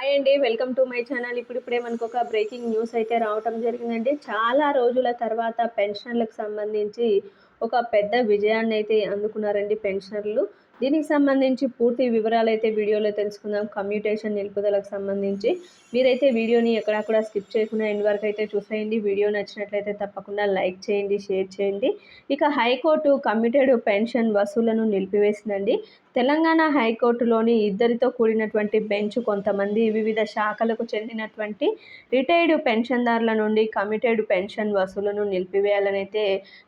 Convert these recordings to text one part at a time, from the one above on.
Hi అండి welcome to my channel ఇప్పుడిప్పుడే మనకు ఒక బ్రేకింగ్ న్యూస్ అయితే రావటం జరిగిందండి. చాలా రోజుల తర్వాత పెన్షన్లకు సంబంధించి ఒక పెద్ద విజయాన్ని అయితే అందుకున్నారండి పెన్షనర్లు. దీనికి సంబంధించి పూర్తి వివరాలు అయితే వీడియోలో తెలుసుకుందాం. కమ్యూటేషన్ నిలుపుదలకు సంబంధించి. మీరైతే వీడియోని ఎక్కడ స్కిప్ చేయకుండా ఎండ్ వరకు అయితే చూసేయండి. వీడియో నచ్చినట్లయితే తప్పకుండా లైక్ చేయండి షేర్ చేయండి. ఇక హైకోర్టు కమ్యూటెడ్ పెన్షన్ వసూలను నిలిపివేసిందండి. తెలంగాణ హైకోర్టులోని ఇద్దరితో కూడినటువంటి బెంచ్ కొంతమంది వివిధ శాఖలకు చెందినటువంటి రిటైర్డ్ పెన్షన్దారుల నుండి కమిటెడ్ పెన్షన్ వసూలను నిలిపివేయాలనైతే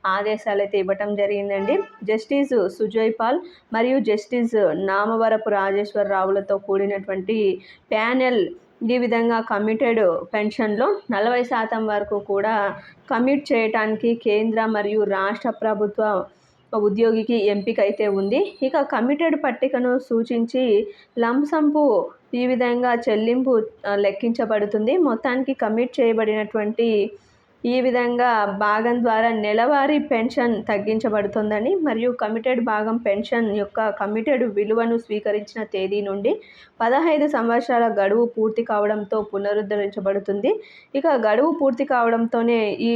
ఆదేశాలైతే ఆదేశాలు అయితే ఇవ్వటం జరిగిందండి. జస్టిస్ సుజయ్ పాల్ మరియు జస్టిస్ నామవరపు రాజేశ్వరరావులతో కూడినటువంటి ప్యానెల్ ఈ విధంగా కమిటెడ్ పెన్షన్లో నలభై శాతం వరకు కూడా కమిట్ చేయటానికి కేంద్ర మరియు రాష్ట్ర ప్రభుత్వ ఉద్యోగికి ఎంపిక అయితే ఉంది. ఇక కమిటెడ్ పట్టికను సూచించి లంసంపు ఈ విధంగా చెల్లింపు లెక్కించబడుతుంది. మొత్తానికి కమిట్ చేయబడినటువంటి ఈ విధంగా భాగం ద్వారా నెలవారీ పెన్షన్ తగ్గించబడుతుందని మరియు కమిటెడ్ భాగం పెన్షన్ యొక్క కమిటెడ్ విలువను స్వీకరించిన తేదీ నుండి పదహైదు సంవత్సరాల గడువు పూర్తి కావడంతో పునరుద్ధరించబడుతుంది. ఇక గడువు పూర్తి కావడంతోనే ఈ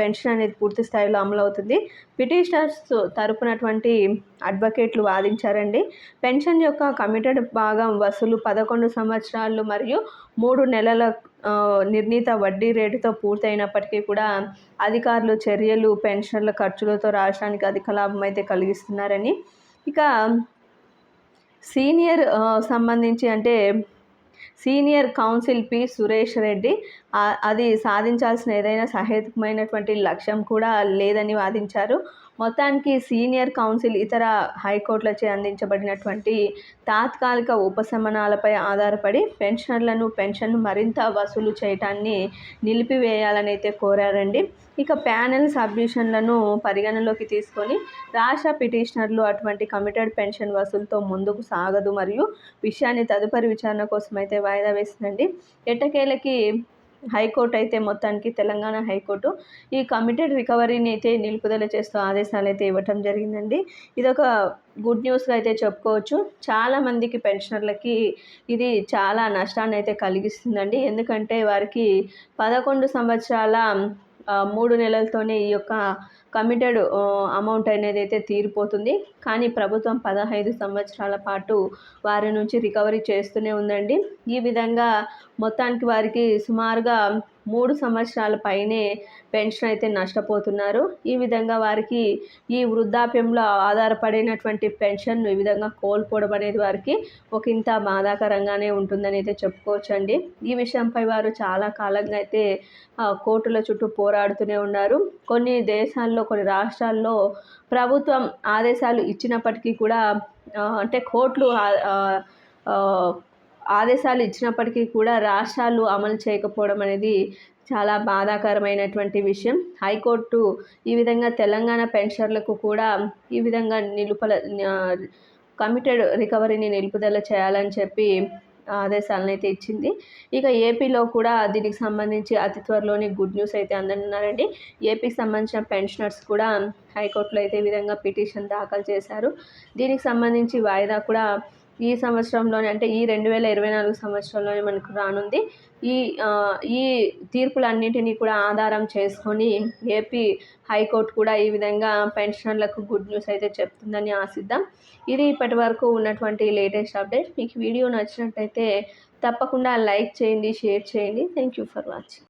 పెన్షన్ అనేది పూర్తి స్థాయిలో అమలవుతుంది. పిటిషనర్స్ తరపునటువంటి అడ్వకేట్లు వాదించారండి పెన్షన్ యొక్క కమిటెడ్ భాగం వసూలు పదకొండు సంవత్సరాలు మరియు మూడు నెలల నిర్ణీత వడ్డీ రేటుతో పూర్తయినప్పటికీ కూడా అధికారులు చర్యలు పెన్షన్ల ఖర్చులతో రాష్ట్రానికి అధిక లాభం అయితే కలిగిస్తున్నారని. ఇక సీనియర్ సంబంధించి అంటే senior counsel P. Suresh Reddy అది సాధించాల్సిన ఏదైనా సహేతుకమైనటువంటి లక్ష్యం కూడా లేదని వాదించారు. మొత్తానికి సీనియర్ కౌన్సిల్ ఇతర హైకోర్టులచే అందించబడినటువంటి తాత్కాలిక ఉపశమనాలపై ఆధారపడి పెన్షనర్లను పెన్షన్ మరింత వసూలు చేయటాన్ని నిలిపివేయాలని అయితే కోరారండి. ఇక ప్యానెల్ సబ్మిషన్లను పరిగణలోకి తీసుకొని రాష్ట్ర పిటిషనర్లు అటువంటి కమిటెడ్ పెన్షన్ వసూలుతో ముందుకు సాగదు మరియు విషయాన్ని తదుపరి విచారణ కోసం అయితే వాయిదా వేసిందండి. ఎట్టకేలకి హైకోర్టు అయితే మొత్తానికి తెలంగాణ హైకోర్టు ఈ కమిటెడ్ రికవరీని అయితే నిలుపుదల చేస్తూ ఆదేశాలు అయితే ఇవ్వటం జరిగిందండి. ఇదొక గుడ్ న్యూస్గా అయితే చెప్పుకోవచ్చు. చాలామందికి పెన్షనర్లకి ఇది చాలా నష్టాన్ని అయితే కలిగిస్తుందండి. ఎందుకంటే వారికి పదకొండు సంవత్సరాల మూడు నెలలతోనే ఈ యొక్క కమిటెడ్ అమౌంట్ అనేది అయితే తీరిపోతుంది. కానీ ప్రభుత్వం పదహైదు సంవత్సరాల పాటు వారి నుంచి రికవరీ చేస్తూనే ఉందండి. ఈ విధంగా మొత్తానికి వారికి సుమారుగా మూడు సంవత్సరాల పైనే పెన్షన్ అయితే నష్టపోతున్నారు. ఈ విధంగా వారికి ఈ వృద్ధాప్యంలో ఆధారపడినటువంటి పెన్షన్ ఈ విధంగా కోల్పోవడం అనేది వారికి ఒక ఇంత బాధాకరంగానే ఉంటుందని అయితే చెప్పుకోవచ్చండి. ఈ విషయంపై వారు చాలా కాలంగా అయితే కోర్టుల చుట్టూ పోరాడుతూనే ఉన్నారు. కొన్ని దేశాల్లో కొన్ని రాష్ట్రాల్లో ప్రభుత్వం ఆదేశాలు ఇచ్చినప్పటికీ కూడా అంటే కోర్టులు ఆదేశాలు ఇచ్చినప్పటికీ కూడా రాష్ట్రాలు అమలు చేయకపోవడం అనేది చాలా బాధాకరమైనటువంటి విషయం. హైకోర్టు ఈ విధంగా తెలంగాణ పెన్షన్లకు కూడా ఈ విధంగా నిలుపల కమిటెడ్ రికవరీని నిలుపుదల చేయాలని చెప్పి ఆదేశాలను అయితే ఇచ్చింది. ఇక ఏపీలో కూడా దీనికి సంబంధించి అతి త్వరలోని గుడ్ న్యూస్ అయితే అందనున్నారండి. ఏపీకి సంబంధించిన పెన్షనర్స్ కూడా హైకోర్టులో అయితే ఈ విధంగా పిటిషన్ దాఖలు చేశారు. దీనికి సంబంధించి వాయిదా కూడా ఈ సంవత్సరంలోనే అంటే ఈ రెండు వేల ఇరవై నాలుగు సంవత్సరంలోనే మనకు రానుంది. ఈ ఈ తీర్పులన్నింటినీ కూడా ఆధారం చేసుకొని ఏపీ హైకోర్టు కూడా ఈ విధంగా పెన్షనర్లకు గుడ్ న్యూస్ అయితే చెప్తుందని ఆశిద్దాం. ఇది ఇప్పటి వరకు ఉన్నటువంటి లేటెస్ట్ అప్డేట్. మీకు వీడియో నచ్చినట్టయితే తప్పకుండా లైక్ చేయండి షేర్ చేయండి. Thank you for watching